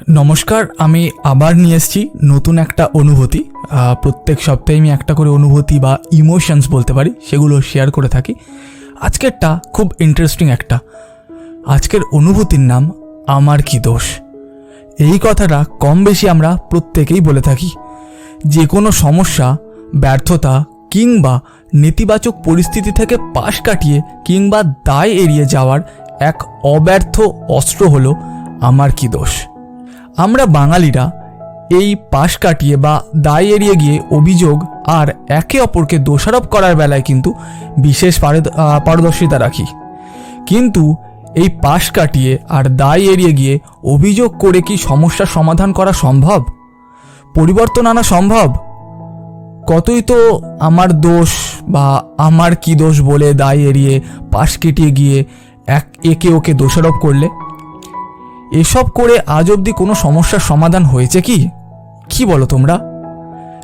নমস্কার, আমি আবার নিয়ে এসেছি নতুন একটা অনুভূতি। প্রত্যেক সপ্তাহে আমি একটা করে অনুভূতি বা ইমোশনস বলতে পারি, সেগুলো শেয়ার করে থাকি। আজকেরটা খুব ইন্টারেস্টিং একটা। আজকের অনুভূতির নাম, আমার কি দোষ? এই কথাটা কম বেশি আমরা প্রত্যেকেই বলে থাকি। যে কোনো সমস্যা, ব্যর্থতা কিংবা নেতিবাচক পরিস্থিতি থেকে পাশ কাটিয়ে কিংবা দায় এড়িয়ে যাওয়ার এক অব্যর্থ অস্ত্র হলো, আমার কি দোষ? আমরা বাঙালিরা এই পাশ কাটিয়ে বা দায় এড়িয়ে গিয়ে অভিযোগ আর একে অপরকে দোষারোপ করার বেলায় কিন্তু বিশেষ পারদর্শিতা রাখি। কিন্তু এই পাশ কাটিয়ে আর দায় এড়িয়ে গিয়ে অভিযোগ করে কি সমস্যার সমাধান করা সম্ভব? পরিবর্তন আনা সম্ভব? কতই তো আমার দোষ বা আমার কি দোষ বলে দায় এড়িয়ে পাশ কেটিয়ে গিয়ে এক, একে ওকে দোষারোপ করলে? এসব করে আজ অবধি কোনো সমস্যার সমাধান হয়েছে কি? কি বলো তোমরা?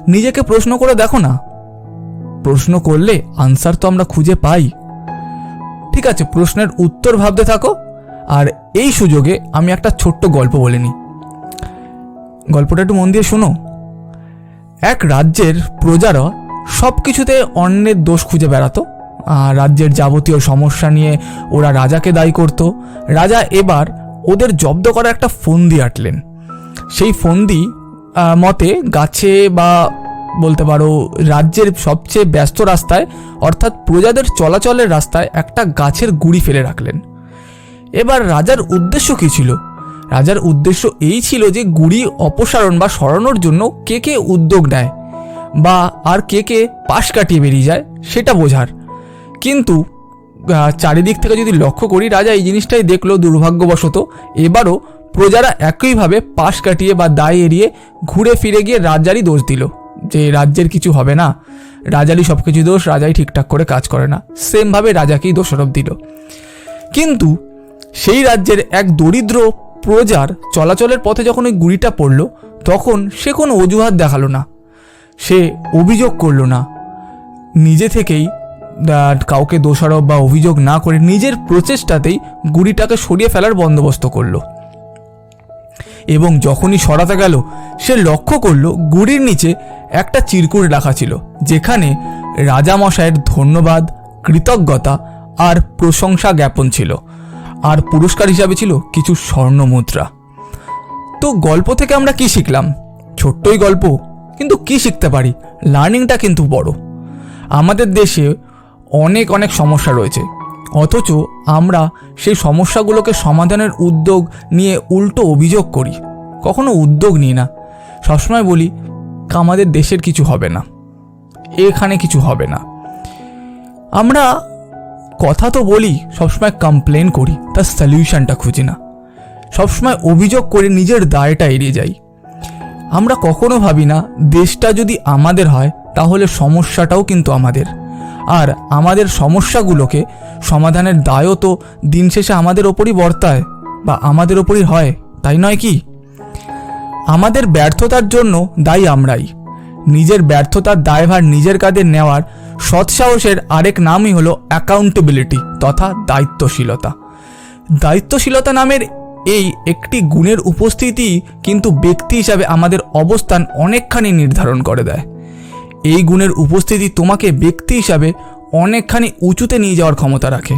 নিজেকে প্রশ্ন করে দেখো না। প্রশ্ন করলে আনসার তো আমরা খুঁজে পাই। ঠিক আছে, প্রশ্নের উত্তর ভাবতে থাকো, আর এই সুযোগে আমি একটা ছোট্ট গল্প বলে নিই। গল্পটা একটু মন দিয়ে শোনো। এক রাজ্যের প্রজারা সব কিছুতে অন্যের দোষ খুঁজে বেড়াতো, আর রাজ্যের যাবতীয় সমস্যা নিয়ে ওরা রাজাকে দায়ী করত। রাজা এবার ওদের জব্দ করা একটা ফন্দি আটলেন। সেই ফন্দি মতে গাছে বা বলতে পারো রাজ্যের সবচেয়ে ব্যস্ত রাস্তায়, অর্থাৎ প্রজাদের চলাচলের রাস্তায় একটা গাছের গুড়ি ফেলে রাখলেন। এবার রাজার উদ্দেশ্য কী ছিল? রাজার উদ্দেশ্য এই ছিল যে গুড়ি অপসারণ বা সরানোর জন্য কে কে উদ্যোগ নেয় বা আর কে কে পাশ কাটিয়ে বেরিয়ে যায়, সেটা বোঝার। কিন্তু চারিদিক থেকে যদি লক্ষ্য করি, রাজা এই জিনিসটাই দেখল দুর্ভাগ্যবশত। এবারও প্রজারা একইভাবে পাশ কাটিয়ে বা দায় এড়িয়ে ঘুরে ফিরে গিয়ে রাজারই দোষ দিল, যে রাজ্যের কিছু হবে না। রাজারই সব কিছু দোষ, রাজাই ঠিকঠাক করে কাজ করে না। সেমভাবে রাজাকেই দোষারোপ দিল। কিন্তু সেই রাজ্যের এক দরিদ্র প্রজার চলাচলের পথে যখন ওই গুড়িটা পড়ল, তখন সে কোনো অজুহাত দেখাল না। সে অভিযোগ করল না। নিজে থেকেই কাউকে দোষারোপ বা অভিযোগ না করে নিজের প্রচেষ্টাতেই গুড়িটাকে সরিয়ে ফেলার বন্দোবস্ত করল। এবং যখনই সরাতে গেল, সে লক্ষ্য করল গুড়ির নিচে একটা চিরকুট রাখা ছিল, যেখানে রাজামশাইয়ের ধন্যবাদ, কৃতজ্ঞতা আর প্রশংসা জ্ঞাপন ছিল। আর পুরস্কার হিসাবে ছিল কিছু স্বর্ণ মুদ্রা। তো গল্প থেকে আমরা কি শিখলাম? ছোট্টই গল্প, কিন্তু কি শিখতে পারি? লার্নিংটা কিন্তু বড়। আমাদের দেশে অনেক অনেক সমস্যা রয়েছে। অথচ আমরা সেই সমস্যাগুলোকে সমাধানের উদ্যোগ নিয়ে উল্টো অভিযোগ করি। কখনো উদ্যোগ নিই না। সবসময় বলি, আমাদের দেশের কিছু হবে না। এখানে কিছু হবে না। আমরা কথা তো বলি, সবসময় কমপ্লেন করি, তার সলিউশনটা খুঁজি না। সবসময় অভিযোগ করে নিজের দায়টা এড়িয়ে যাই। আমরা কখনো ভাবি না, দেশটা যদি আমাদের হয়, তাহলে সমস্যাটাও কিন্তু আমাদের। আর আমাদের সমস্যাগুলোকে সমাধানের দায়ও তো দিন শেষে আমাদের ওপরই বর্তায় বা আমাদের ওপরই হয়, তাই নয় কি? আমাদের ব্যর্থতার জন্য দায়ী আমরাই। নিজের ব্যর্থতার দায়ভার নিজের কাঁধে নেওয়ার সৎসাহসের আরেক নামই হলো অ্যাকাউন্টেবিলিটি তথা দায়িত্বশীলতা। দায়িত্বশীলতা নামের এই একটি গুণের উপস্থিতি কিন্তু ব্যক্তি হিসাবে আমাদের অবস্থান অনেকখানি নির্ধারণ করে দেয়। এই গুণের উপস্থিতি তোমাকে ব্যক্তি হিসাবে অনেকখানি উঁচুতে নিয়ে যাওয়ার ক্ষমতা রাখে।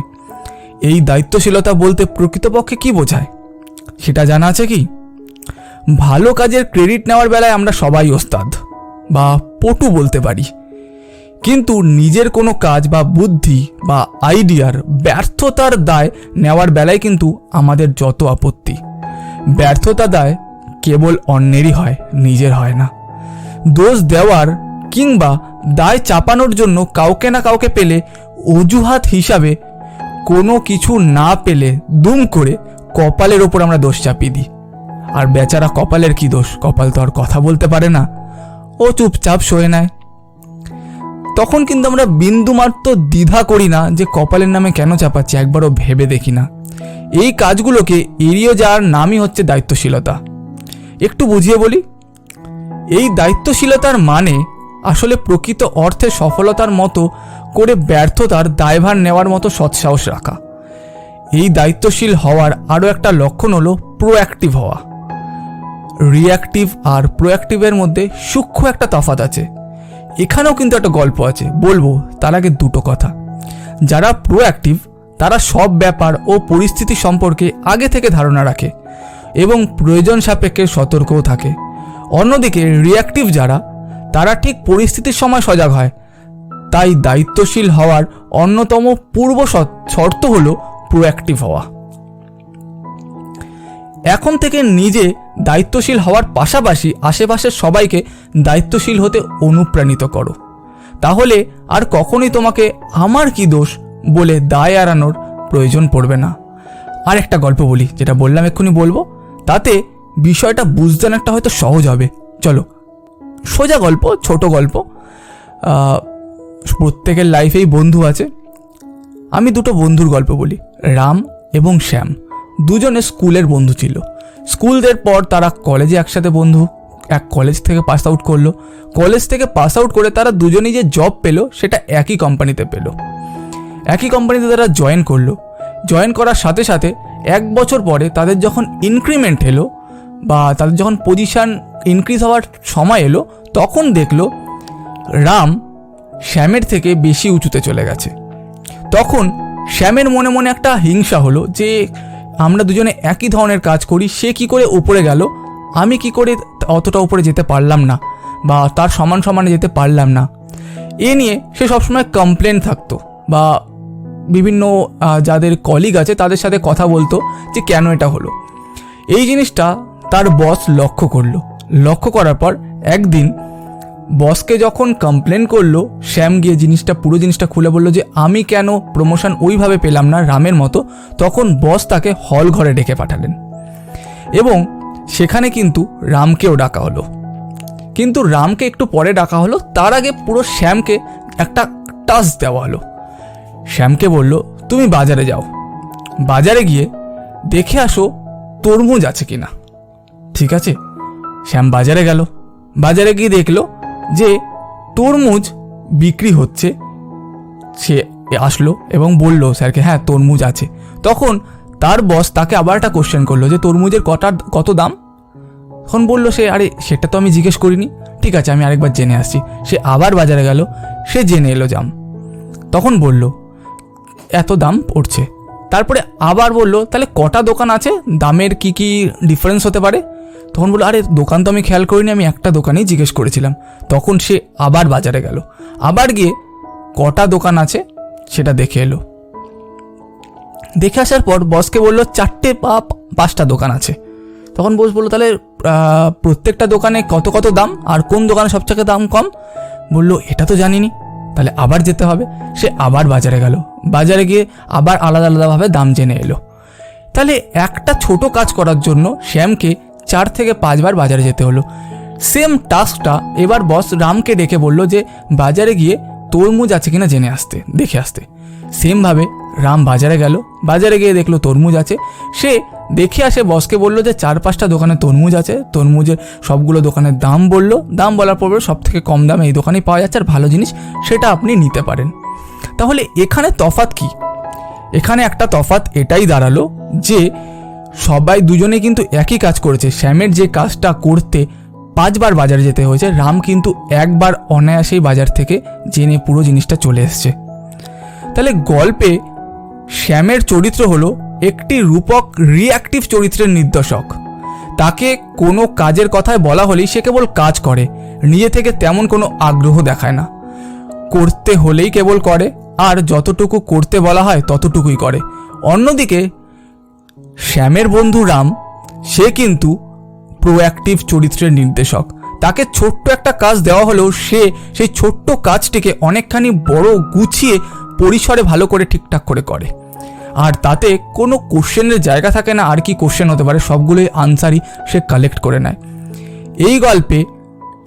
এই দায়িত্বশীলতা বলতে প্রকৃতপক্ষে কি বোঝায়? সেটা জানা আছে কি? ভালো কাজের ক্রেডিট নেওয়ার বেলায় আমরা সবাই ওস্তাদ, বা পটু বলতে পারি। কিন্তু নিজের কোনো কাজ বা বুদ্ধি বা আইডিয়ার ব্যর্থতার দায় নেওয়ার বেলায় কিন্তু আমাদের যত আপত্তি। ব্যর্থতা দায় কেবল অন্যেরই হয়, নিজের হয় না। দোষ দেওয়ার কিংবা দায় চাপানোর জন্য কাউকে না কাউকে পেলে অজুহাত হিসাবে কোনো কিছু না পেলে দুম করে কপালের ওপর আমরা দোষ চাপিয়ে দিই। আর বেচারা কপালের কি দোষ? কপাল তো আর কথা বলতে পারে না। ও চুপচাপ সয়ে নেয়। তখন কিন্তু আমরা বিন্দুমাত্র দ্বিধা করি না যে কপালের নামে কেন চাপাচ্ছি, একবারও ভেবে দেখি না। এই কাজগুলোকে এড়িয়ে যাওয়ার নামই হচ্ছে দায়িত্বশীলতা। একটু বুঝিয়ে বলি, এই দায়িত্বশীলতার মানে আসলে প্রকৃত অর্থে সফলতার মতো করে ব্যর্থতার দায়ভার নেওয়ার মতো সৎসাহস রাখা। এই দায়িত্বশীল হওয়ার আরও একটা লক্ষণ হলো প্রোঅ্যাক্টিভ হওয়া। রিয়াক্টিভ আর প্রোঅ্যাক্টিভের মধ্যে সূক্ষ্ম একটা তফাৎ আছে। এখানেও কিন্তু একটা গল্প আছে, বলব তার আগে দুটো কথা। যারা প্রোঅ্যাক্টিভ তারা সব ব্যাপার ও পরিস্থিতি সম্পর্কে আগে থেকে ধারণা রাখে এবং প্রয়োজন সাপেক্ষে সতর্কও থাকে। অন্যদিকে রিয়াক্টিভ যারা তারা ঠিক পরিস্থিতির সময় সজাগ হয়। তাই দায়িত্বশীল হওয়ার অন্যতম পূর্ব শর্ত- হল প্রোঅ্যাক্টিভ হওয়া। এখন থেকে নিজে দায়িত্বশীল হওয়ার পাশাপাশি আশেপাশের সবাইকে দায়িত্বশীল হতে অনুপ্রাণিত করো। তাহলে আর কখনই তোমাকে আমার কি দোষ বলে দায় এড়ানোর প্রয়োজন পড়বে না। আর একটা গল্প বলি, যেটা বললাম এক্ষুনি বলব। তাতে বিষয়টা বুঝতে অনেকটা হয়তো সহজ হবে। চলো সোজা গল্প, ছোট গল্প। প্রত্যেকের লাইফেই বন্ধু আছে। আমি দুটো বন্ধুর গল্প বলি, রাম এবং শ্যাম। দুজনে স্কুলের বন্ধু ছিল। স্কুলদের পর তারা কলেজে একসাথে বন্ধু, এক কলেজ থেকে পাস আউট করল। কলেজ থেকে পাস আউট করে তারা দুজনেই যে জব পেল, সেটা একই কোম্পানিতে পেল। একই কোম্পানিতে তারা জয়েন করল। জয়েন করার সাথে সাথে এক বছর পরে তাদের যখন ইনক্রিমেন্ট এলো বা তাদের যখন পজিশন ইনক্রিজ হওয়ার সময় এলো, তখন দেখল রাম শ্যামের থেকে বেশি উঁচুতে চলে গেছে। তখন শ্যামের মনে মনে একটা হিংসা হলো যে আমরা দুজনে একই ধরনের কাজ করি, সে কি করে উপরে গেল? আমি কি করে অতটা উপরে যেতে পারলাম না বা তার সমান সমানে যেতে পারলাম না? এ নিয়ে সে সবসময় কমপ্লেন থাকতো বা বিভিন্ন যাদের কলিগ আছে তাদের সাথে কথা বলতো যে কেন এটা হলো। এই জিনিসটা তার বস লক্ষ্য করল। লক্ষ্য করার পর একদিন বসকে যখন কমপ্লেন করল, শ্যাম গিয়ে জিনিসটা, পুরো জিনিসটা খুলে বলল যে, আমি কেন প্রমোশন ওইভাবে পেলাম না রামের মতো? তখন বস তাকে হল ঘরে ডেকে পাঠালেন। এবং সেখানে কিন্তু রামকেও ডাকা হলো। কিন্তু রামকে একটু পরে ডাকা হলো, তার আগে পুরো শ্যামকে একটা টাচ দেওয়া হলো। শ্যামকে বলল, তুমি বাজারে যাও। বাজারে গিয়ে দেখে আসো তরমুজ আছে কিনা। ঠিক আছে? শ্যাম বাজারে গেল। বাজারে গিয়ে দেখল যে তরমুজ বিক্রি হচ্ছে। সে আসলো এবং বলল, স্যারকে হ্যাঁ তরমুজ আছে। তখন তার বস তাকে আবার একটা কোশ্চেন করল যে, তরমুজের কটা, কত দাম? তখন বলল সে, আরে, সেটা তো আমি জিজ্ঞেস করিনি। ঠিক আছে, আমি আরেকবার জেনে আসছি। সে আবার বাজারে গেল, সে জেনে এলো জাম। তখন বলল, এত দাম পড়ছে। তারপরে আবার বলল, তাহলে কটা দোকান আছে? দামের কি কি ডিফারেন্স হতে পারে? তখন বলল, আরে, দোকান তো আমি খেয়াল করিনি, আমি একটা দোকানেই জিজ্ঞেস করেছিলাম। তখন সে আবার বাজারে গেল। আবার গিয়ে কটা দোকান আছে সেটা দেখে এলো। দেখে আসার পর বসকে বলল, চারটে বা পাঁচটা দোকান আছে। তখন বস বলল, তাহলে প্রত্যেকটা দোকানে কত কত দাম আর কোন দোকানে সবথেকে দাম কম? বলল, এটা তো জানিনি। তাহলে আবার যেতে হবে। সে আবার বাজারে গেল। বাজারে গিয়ে আবার আলাদা আলাদাভাবে দাম জেনে এলো। তাহলে একটা ছোট কাজ করার জন্য শ্যামকে চার থেকে পাঁচবার বাজারে যেতে হলো। সেম টাস্কটা এবার বস রামকে ডেকে বলল যে, বাজারে গিয়ে তরমুজ আছে কিনা জেনে আসতে, দেখে আসতে। সেমভাবে রাম বাজারে গেল। বাজারে গিয়ে দেখল তরমুজ আছে। সে দেখে আসে বসকে বলল যে, চার পাঁচটা দোকানে তরমুজ আছে। তরমুজের সবগুলো দোকানের দাম বলল। দাম বলার পর সব থেকে কম দামে এই দোকানেই পাওয়া যাচ্ছে আর ভালো জিনিস সেটা আপনি নিতে পারেন। তাহলে এখানে তফাৎ কি? এখানে একটা তফাৎ এটাই দাঁড়াল যে সবাই দুজনে কিন্তু একই কাজ করেছে। শ্যামের যে কাজটা করতে পাঁচবার বাজারে যেতে হয়েছে, রাম কিন্তু একবার অনায়াসেই বাজার থেকে জেনে পুরো জিনিসটা চলে এসছে। তাহলে গল্পে শ্যামের চরিত্র হলো একটি রূপক রিয়াক্টিভ চরিত্রের নির্দেশক। তাকে কোনো কাজের কথায় বলা হলেই সে কেবল কাজ করে, নিজে থেকে তেমন কোনো আগ্রহ দেখায় না। করতে হলেই কেবল করে, আর যতটুকু করতে বলা হয় ততটুকুই করে। অন্যদিকে শ্যামের বন্ধু রাম, সে কিন্তু প্রোঅ্যাক্টিভ চরিত্রের নির্দেশক। তাকে ছোট্ট একটা কাজ দেওয়া হলেও সে সেই ছোট্ট কাজটিকে অনেকখানি বড় গুছিয়ে পরিসরে ভালো করে ঠিকঠাক করে করে। আর তাতে কোনো কোশ্চেনের জায়গা থাকে না, আর কি কোশ্চেন হতে পারে, সবগুলোই আনসারই সে কালেক্ট করে নেয়। এই গল্পে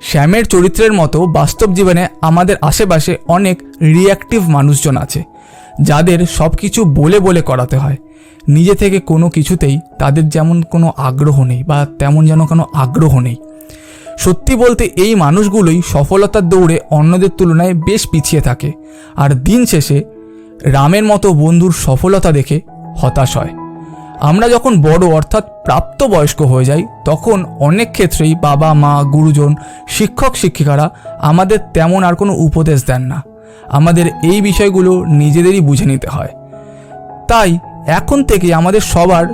শ্যামের চরিত্রের মতো বাস্তব জীবনে আমাদের আশেপাশে অনেক রিঅ্যাক্টিভ মানুষজন আছে, যাদের সব কিছু বলে বলে করাতে হয়। নিজে থেকে কোনো কিছুতেই তাদের যেমন কোনো আগ্রহ নেই বা তেমন যেন কোনো আগ্রহ নেই। সত্যি বলতে এই মানুষগুলোই সফলতার দৌড়ে অন্যদের তুলনায় বেশ পিছিয়ে থাকে আর দিন শেষে রামের মতো বন্ধুর সফলতা দেখে হতাশ হয়। আমরা যখন বড় অর্থাৎ প্রাপ্তবয়স্ক হয়ে যাই, তখন অনেক ক্ষেত্রেই বাবা, মা, গুরুজন, শিক্ষক, শিক্ষিকারা আমাদের তেমন আর কোনো উপদেশ দেন না। আমাদের এই বিষয়গুলো নিজেদেরই বুঝে নিতে হয়। তাই এখন থেকে আমাদের সবার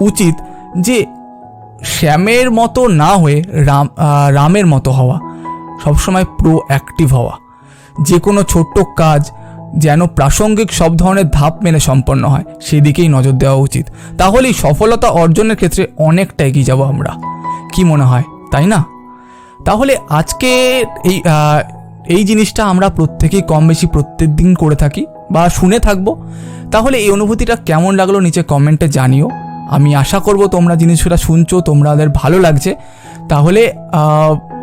উচিত যে শ্যামের মতো না হয়ে রাম রামের মতো হওয়া, সবসময় প্রো অ্যাক্টিভ হওয়া। যে কোনো ছোট্ট কাজ যেন প্রাসঙ্গিক সব ধরনের ধাপ মেনে সম্পন্ন হয়, সেদিকেই নজর দেওয়া উচিত। তাহলেই সফলতা অর্জনের ক্ষেত্রে অনেকটা এগিয়ে যাব আমরা। কি মনে হয়? তাই না? তাহলে আজকে এই এই জিনিসটা আমরা প্রত্যেকেই কম বেশি প্রত্যেক দিন করে থাকি। বা শুনে থাকব। তাহলে এই অনুভূতিটা কেমন লাগল নিচে কমেন্টে জানিও। আমি আশা করব তোমরা জিনিসটা শুনছো, তোমাদের ভালো লাগছে। তাহলে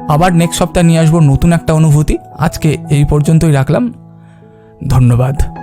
আবার নেক্সট সপ্তাহে নিয়ে আসব নতুন একটা অনুভূতি। আজকে এই পর্যন্তই রাখলাম। ধন্যবাদ।